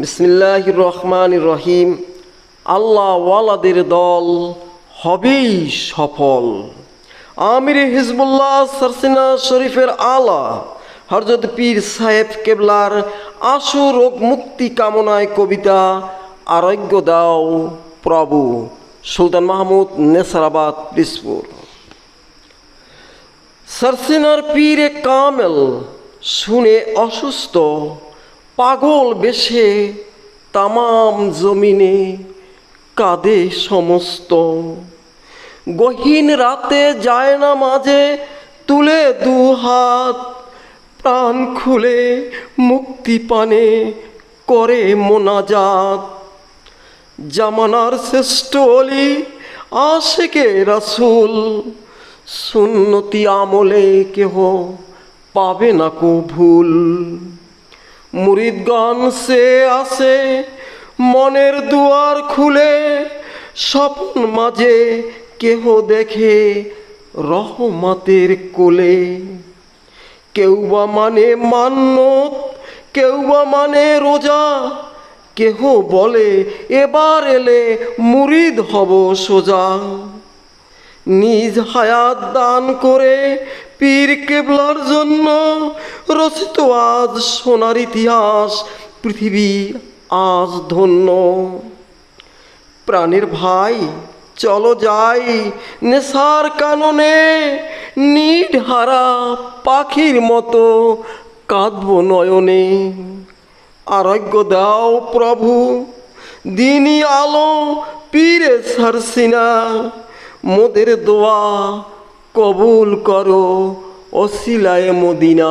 বিসমিল্লাহ রহমান রহিম। আল্লাহ দল হবেই সফল। আমির হিজবুল্লাহ সরসিনা শরীফের আলা হরজত পীর সাহেব কেবলার আশু রোগ মুক্তি কামনায় কবিতা আরোগ্য দাও প্রভু সুলতান মাহমুদ, নেসারাবাদ, পিসপুর। সরসিনার পীরে কামেল শুনে অসুস্থ পাগল বেশে তামাম জমিনে কাঁদে সমস্ত। গহীন রাতে যায় না মাঝে তুলে দু হাত, প্রাণ খুলে মুক্তি পানে করে মোনাজাত। জামানার শ্রেষ্ঠ অলি আশেকে রাসুল, সুন্নতি আমলে কেহ পাবে না কো ভুল মুরিদগণ সে আসে মনের দুয়ার খুলে, স্বপ্ন মাঝে কেহ দেখে রহমতের কোলে। কেউ বা মানে মান্যত কেউ বা মানে রোজা, কেহ বলে, এবার এলে মুরিদ হব সোজা। নিজ হায়াত দান করে পীর কেবলার জন্য রচিত আজ সোনার ইতিহাস, পৃথিবী আজ ধন্য। প্রাণের ভাই, চলো যাই নেশার কাননে নিড হারা পাখির মতো কাঁদব নয়নে। আরোগ্য দাও প্রভু দিনই আলো পীরে সারসিনা, মোদের দোয়া কবুল করো অশিলায় মদিনা।